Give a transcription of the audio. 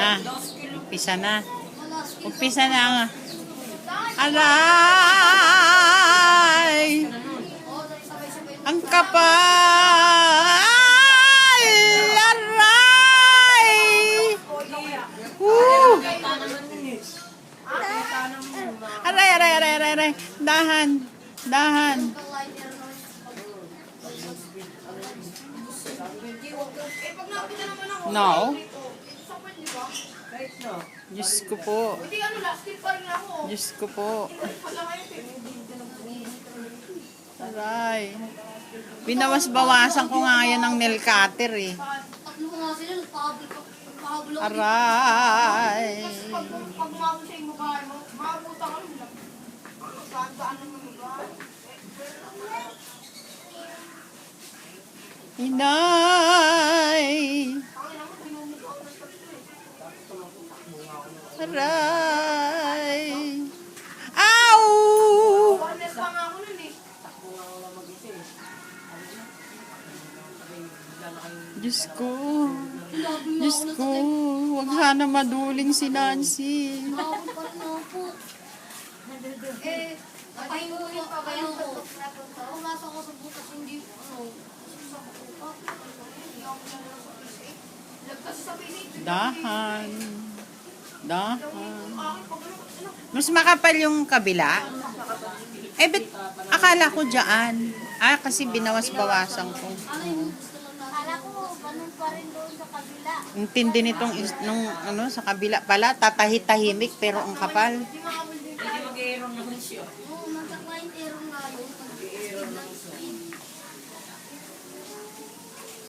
na. Umpisa na. Umpisa na nga. Aray! Ang kapal! Aray! Woo! Aray, aray, aray, aray, aray. Dahan. Dahan. No. Diyos ko po. Diyos ko po. Aray. Binawas-bawasan ko nga yan ng nail cutter eh. Tatlo ko Aray. Eh. Diyos ko. Diyos ko. Huwag sana maduling si Nancy. Po. Eh, Pahingo ko, pahingo ko. Pumasok ako sa butas, hindi, ano, Dahan. No? Mas makapal yung kabila. Eh, bet, akala ko dyan. Ah, kasi binawas-bawasan ko. Akala ko, ganun pa rin doon sa kabila. Intindi nitong, is, nung, ano, sa kabila pala, tatahi-tahimik, pero ang kapal. Hindi mag-aerong naman siya. Oo, magkakain-aerong nga yun.